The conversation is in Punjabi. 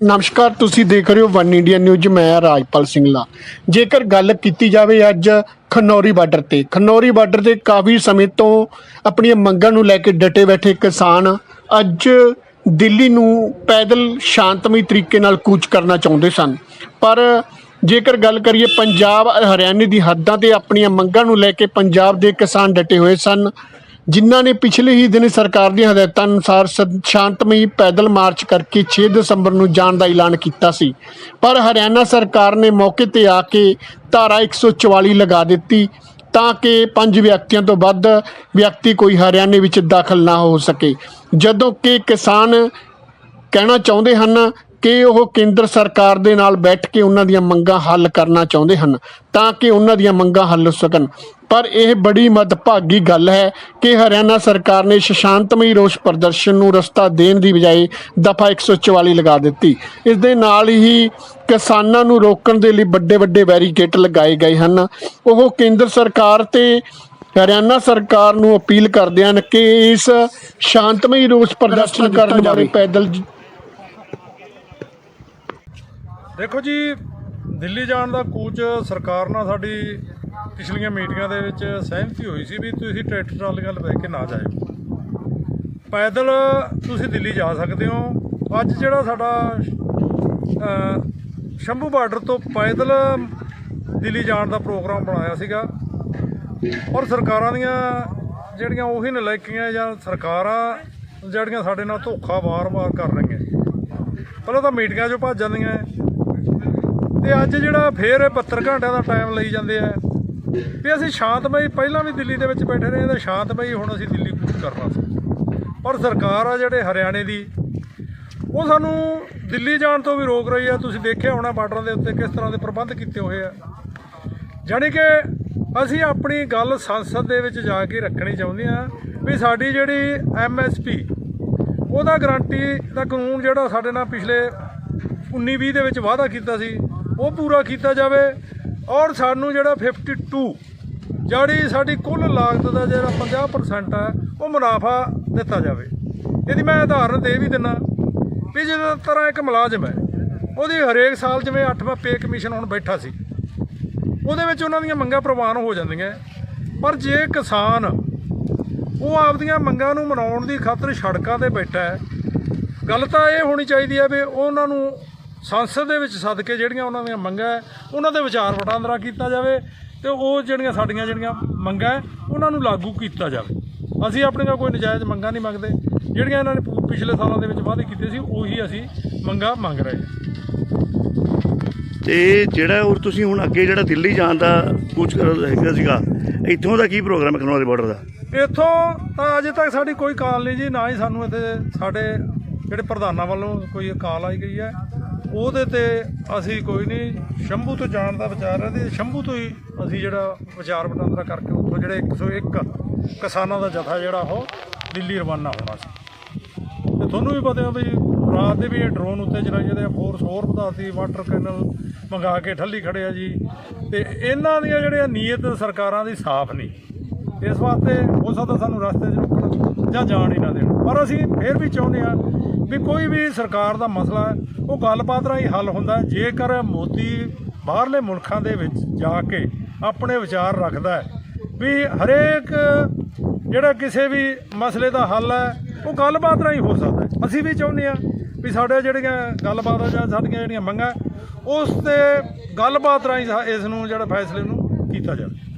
ਨਮਸਕਾਰ, ਤੁਸੀਂ ਦੇਖ ਰਹੇ ਹੋ ਵਨ ਇੰਡੀਆ ਨਿਊਜ਼, ਮੈਂ ਰਾਜਪਾਲ ਸਿੰਘਲਾ ਜੇਕਰ ਗੱਲ ਕੀਤੀ ਜਾਵੇ ਅੱਜ ਖਨੌਰੀ ਬਾਰਡਰ ਤੇ, ਖਨੌਰੀ ਬਾਰਡਰ ਤੇ ਕਾਫੀ ਸਮੇਂ ਤੋਂ ਆਪਣੀਆਂ ਮੰਗਾਂ ਨੂੰ ਲੈ ਕੇ ਡਟੇ ਬੈਠੇ ਕਿਸਾਨ ਅੱਜ ਦਿੱਲੀ ਨੂੰ ਪੈਦਲ ਸ਼ਾਂਤਮਈ ਤਰੀਕੇ ਨਾਲ ਕੂਚ ਕਰਨਾ ਚਾਹੁੰਦੇ ਸਨ। ਪਰ ਜੇਕਰ ਗੱਲ ਕਰੀਏ ਪੰਜਾਬ, ਹਰਿਆਣੇ ਦੀ ਹੱਦਾਂ ਤੇ ਆਪਣੀਆਂ ਮੰਗਾਂ ਨੂੰ ਲੈ ਕੇ ਪੰਜਾਬ ਦੇ ਕਿਸਾਨ ਡਟੇ ਹੋਏ ਸਨ। ਜਿਨ੍ਹਾਂ ਨੇ ਪਿਛਲੇ ਹੀ ਦਿਨ ਸਰਕਾਰ ਦੀਆਂ ਹਦਾਇਤਾਂ ਅਨੁਸਾਰ ਸ- ਸ਼ਾਂਤਮਈ ਪੈਦਲ ਮਾਰਚ ਕਰਕੇ 6 ਦਸੰਬਰ ਨੂੰ ਜਾਣ ਦਾ ਐਲਾਨ ਕੀਤਾ ਸੀ। ਪਰ ਹਰਿਆਣਾ ਸਰਕਾਰ ਨੇ ਮੌਕੇ ਤੇ ਆ ਕੇ ਧਾਰਾ 144 ਲਗਾ ਦਿੱਤੀ ਤਾਂ ਕਿ ਪੰਜ ਵਿਅਕਤੀਆਂ ਤੋਂ ਵੱਧ ਵਿਅਕਤੀ ਕੋਈ ਹਰਿਆਣੇ ਵਿੱਚ ਦਾਖਲ ਨਾ ਹੋ ਸਕੇ। ਜਦੋਂ ਕਿ ਕਿਸਾਨ ਕਹਿਣਾ ਚਾਹੁੰਦੇ ਹਨ ਕਿ ਉਹ ਕੇਂਦਰ ਸਰਕਾਰ ਦੇ ਨਾਲ ਬੈਠ ਕੇ ਉਹਨਾਂ ਦੀਆਂ ਮੰਗਾਂ ਹੱਲ ਕਰਨਾ ਚਾਹੁੰਦੇ ਹਨ ਤਾਂ ਕਿ ਉਹਨਾਂ ਦੀਆਂ ਮੰਗਾਂ ਹੱਲ ਹੋ ਸਕਣ। ਪਰ ਇਹ ਬੜੀ ਮਦਭਾਗੀ ਗੱਲ ਹੈ ਕਿ ਹਰਿਆਣਾ ਸਰਕਾਰ ਨੇ ਸ਼ਾਂਤਮਈ ਰੋਸ ਪ੍ਰਦਰਸ਼ਨ ਨੂੰ ਰਸਤਾ ਦੇਣ ਦੀ ਬਜਾਏ ਦਫਾ 144 ਲਗਾ ਦਿੱਤੀ। ਇਸ ਦੇ ਨਾਲ ਹੀ ਕਿਸਾਨਾਂ ਨੂੰ ਰੋਕਣ ਦੇ ਲਈ ਵੱਡੇ ਵੱਡੇ ਬੈਰੀਕੇਡ ਲਗਾਏ ਗਏ ਹਨ। ਉਹ ਕੇਂਦਰ ਸਰਕਾਰ ਤੇ ਹਰਿਆਣਾ ਸਰਕਾਰ ਨੂੰ ਅਪੀਲ ਕਰਦੇ ਹਨ ਕਿ ਇਸ ਸ਼ਾਂਤਮਈ ਰੋਸ ਪ੍ਰਦਰਸ਼ਨ ਕਰਨ ਬਾਰੇ ਪੈਦਲ ਜ- ਦੇਖੋ ਜੀ, ਦਿੱਲੀ ਜਾਣ ਦਾ ਕੂਚ ਸਰਕਾਰ ਨਾਲ ਸਾਡੀ ਪਿਛਲੀਆਂ ਮੀਟਿੰਗਾਂ ਦੇ ਵਿੱਚ ਸਹਿਮਤੀ ਹੋਈ ਸੀ ਵੀ ਤੁਸੀਂ ਟਰੈਕਟਰ ਟਰਾਲੀਆਂ ਲੈ ਕੇ ਨਾ ਜਾਇਓ। ਪੈਦਲ ਤੁਸੀਂ ਦਿੱਲੀ ਜਾ ਸਕਦੇ ਹੋ। ਅੱਜ ਜਿਹੜਾ ਸਾਡਾ ਸ਼ੰਭੂ ਬਾਰਡਰ ਤੋਂ ਪੈਦਲ ਦਿੱਲੀ ਜਾਣ ਦਾ ਪ੍ਰੋਗਰਾਮ ਬਣਾਇਆ ਸੀਗਾ ਔਰ ਸਰਕਾਰਾਂ ਦੀਆਂ ਜਿਹੜੀਆਂ ਉਹੀ ਨਲਾਇਕੀਆਂ ਜਾਂ ਸਰਕਾਰਾਂ ਜਿਹੜੀਆਂ ਸਾਡੇ ਨਾਲ ਧੋਖਾ ਵਾਰ-ਵਾਰ ਕਰ ਰਹੀਆਂ। ਪਹਿਲਾਂ ਤਾਂ ਮੀਟਿੰਗਾਂ 'ਚੋਂ ਭੱਜ ਜਾਂਦੀਆਂ। ਤੇ ਅੱਜ ਜਿਹੜਾ ਫੇਰ ਇਹ 72 ਘੰਟਿਆਂ ਦਾ ਟਾਈਮ ਲਈ ਜਾਂਦੇ ਆ। ਵੀ ਅਸੀਂ ਸ਼ਾਂਤਮਈ, ਪਹਿਲਾਂ ਵੀ ਦਿੱਲੀ ਦੇ ਵਿੱਚ ਬੈਠੇ ਰਹੇ ਤੇ ਸ਼ਾਂਤਮਈ ਹੁਣ ਅਸੀਂ ਦਿੱਲੀ ਕੂਚ ਕਰਨਾ ਸੀ ਪਰ ਸਰਕਾਰ ਆ ਜਿਹੜੇ ਹਰਿਆਣੇ ਦੀ, ਉਹ ਸਾਨੂੰ ਦਿੱਲੀ ਜਾਣ ਤੋਂ ਵੀ ਰੋਕ ਰਹੀ ਆ। ਤੁਸੀਂ ਦੇਖਿਆ ਹੋਣਾ ਬਾਰਡਰਾਂ ਦੇ ਉੱਤੇ ਕਿਸ ਤਰ੍ਹਾਂ ਦੇ ਪ੍ਰਬੰਧ ਕੀਤੇ ਹੋਏ ਆ। ਜਾਣੀ ਕਿ ਅਸੀਂ ਆਪਣੀ ਗੱਲ ਸੰਸਦ ਦੇ ਵਿੱਚ ਜਾ ਕੇ ਰੱਖਣੀ ਚਾਹੁੰਦੇ ਆ ਵੀ ਸਾਡੀ ਜਿਹੜੀ ਐਮਐਸਪੀ ਉਹਦਾ ਗਰੰਟੀ ਦਾ ਕਾਨੂੰਨ ਜਿਹੜਾ ਸਾਡੇ ਨਾਲ ਪਿਛਲੇ 19-20 ਦੇ ਵਿੱਚ ਵਾਅਦਾ ਕੀਤਾ ਸੀ ਉਹ ਪੂਰਾ ਕੀਤਾ ਜਾਵੇ ਔਰ ਸਾਨੂੰ ਜਿਹੜਾ 52 ਜਿਹੜੀ ਸਾਡੀ ਕੁੱਲ ਲਾਗਤ ਦਾ ਜਿਹੜਾ 50% ਹੈ, ਉਹ ਮੁਨਾਫਾ ਦਿੱਤਾ ਜਾਵੇ। ਇਹਦੀ ਮੈਂ ਉਦਾਹਰਨ ਦੇ ਵੀ ਦਿੰਨਾ ਵੀ ਜਿਸ ਤਰ੍ਹਾਂ ਇੱਕ ਮੁਲਾਜ਼ਮ ਹੈ, ਉਹਦੀ ਹਰੇਕ ਸਾਲ ਜਿਵੇਂ 8ਵਾਂ ਪੇ ਕਮਿਸ਼ਨ ਹੁਣ ਬੈਠਾ ਸੀ, ਉਹਦੇ ਵਿੱਚ ਉਹਨਾਂ ਦੀਆਂ ਮੰਗਾਂ ਪ੍ਰਵਾਨ ਹੋ ਜਾਂਦੀਆਂ। ਪਰ ਜੇ ਕਿਸਾਨ ਉਹ ਆਪਦੀਆਂ ਮੰਗਾਂ ਨੂੰ ਮਨਾਉਣ ਦੀ ਖਾਤਰ ਸੜਕਾਂ ਤੇ ਬੈਠਾ ਹੈ, ਗੱਲ ਤਾਂ ਇਹ ਹੋਣੀ ਚਾਹੀਦੀ ਹੈ ਵੀ ਉਹਨਾਂ ਨੂੰ ਸੰਸਦ ਦੇ ਵਿੱਚ ਸੱਦ ਕੇ ਜਿਹੜੀਆਂ ਉਹਨਾਂ ਦੀਆਂ ਮੰਗਾਂ ਹੈ, ਉਹਨਾਂ ਦੇ ਵਿਚਾਰ ਵਟਾਂਦਰਾ ਕੀਤਾ ਜਾਵੇ ਤੇ ਉਹ ਜਿਹੜੀਆਂ ਸਾਡੀਆਂ ਜਿਹੜੀਆਂ ਮੰਗਾਂ ਉਹਨਾਂ ਨੂੰ ਲਾਗੂ ਕੀਤਾ ਜਾਵੇ। ਅਸੀਂ ਆਪਣੀਆਂ ਕੋਈ ਨਜਾਇਜ਼ ਮੰਗਾਂ ਨਹੀਂ ਮੰਗਦੇ। ਜਿਹੜੀਆਂ ਇਹਨਾਂ ਨੇ ਪਿਛਲੇ ਸਾਲਾਂ ਦੇ ਵਿੱਚ ਵਾਅਦੇ ਕੀਤੇ ਸੀ ਉਹੀ ਅਸੀਂ ਮੰਗਾਂ ਮੰਗ ਰਹੇ ਹਾਂ। ਤੇ ਜਿਹੜਾ ਉਹ ਤੁਸੀਂ ਹੁਣ ਅੱਗੇ ਜਿਹੜਾ ਦਿੱਲੀ ਜਾਣ ਦਾ ਕੁਝ ਹੈਗਾ ਸੀਗਾ ਇੱਥੋਂ ਦਾ ਕੀ ਪ੍ਰੋਗਰਾਮ ਹੈ ਖਨੌਰੀ ਬਾਰਡਰ ਦਾ? ਇੱਥੋਂ ਤਾਂ ਅਜੇ ਤੱਕ ਸਾਡੀ ਕੋਈ ਕਾਲ ਨਹੀਂ ਜੀ ਨਾ ਹੀ ਸਾਨੂੰ ਇੱਥੇ ਸਾਡੇ ਜਿਹੜੇ ਪ੍ਰਧਾਨਾਂ ਵੱਲੋਂ ਕੋਈ ਕਾਲ ਆਈ ਗਈ ਹੈ। ਉਹਦੇ ਤੇ ਅਸੀਂ ਕੋਈ ਨਹੀਂ, ਸ਼ੰਭੂ ਤੋਂ ਜਾਣ ਦਾ ਵਿਚਾਰ ਹੈ ਤੇ ਸ਼ੰਭੂ ਤੋਂ ਹੀ ਅਸੀਂ ਜਿਹੜਾ ਵਿਚਾਰ ਵਟਾਂਦਰਾ ਕਰਕੇ ਉੱਥੋਂ ਜਿਹੜੇ 101 ਕਿਸਾਨਾਂ ਦਾ ਜਥਾ ਜਿਹੜਾ ਉਹ ਦਿੱਲੀ ਰਵਾਨਾ ਹੋਣਾ ਸੀ। ਤੇ ਤੁਹਾਨੂੰ ਵੀ ਪਤਾ ਹੈ ਵੀ ਰਾਤ ਦੇ ਵੀ ਇਹ ਡਰੋਨ ਉੱਤੇ ਚਲਾਈਏ ਤੇ ਫੋਰਸ ਹੋਰ ਵਧਾਤੀ ਵਾਟਰ ਕੈਨਲ ਮੰਗਾ ਕੇ ਠੱਲੀ ਖੜੇ ਆ ਜੀ। ਤੇ ਇਹਨਾਂ ਦੀਆਂ ਜਿਹੜੀਆਂ ਨੀਅਤ ਸਰਕਾਰਾਂ ਦੀ ਸਾਫ਼ ਨਹੀਂ। ਇਸ ਵਾਸਤੇ ਹੋ ਸਕਦਾ ਸਾਨੂੰ ਰਸਤੇ 'ਚ ਰੋਕਣ ਜਾਂ ਜਾਣ ਹੀ ਨਾ ਦੇਣ। ਪਰ ਅਸੀਂ ਫਿਰ ਵੀ ਚਾਹੁੰਦੇ ਆ ਵੀ ਕੋਈ ਵੀ ਸਰਕਾਰ ਦਾ ਮਸਲਾ ਹੈ, ਉਹ ਗੱਲਬਾਤ ਰਾਹੀਂ ਹੱਲ ਹੁੰਦਾ ਜੇਕਰ ਮੋਦੀ ਬਾਹਰਲੇ ਮੁਲਕਾਂ ਦੇ ਵਿੱਚ ਜਾ ਕੇ ਆਪਣੇ ਵਿਚਾਰ ਰੱਖਦਾ ਹੈ ਵੀ ਹਰੇਕ ਜਿਹੜਾ ਕਿਸੇ ਵੀ ਮਸਲੇ ਦਾ ਹੱਲ ਹੈ, ਉਹ ਗੱਲਬਾਤ ਰਾਹੀਂ ਹੋ ਸਕਦਾ ਹੈ। ਅਸੀਂ ਵੀ ਚਾਹੁੰਦੇ ਆ ਵੀ ਸਾਡੇ ਜਿਹੜੀਆਂ ਗੱਲਬਾਤ ਆ ਜਾਂ ਸਾਡੀਆਂ ਜਿਹੜੀਆਂ ਮੰਗਾਂ, ਉਸ ਤੇ ਗੱਲਬਾਤ ਰਾਹੀਂ ਇਸ ਨੂੰ ਜਿਹੜਾ ਫੈਸਲੇ ਨੂੰ ਕੀਤਾ ਜਾਵੇ।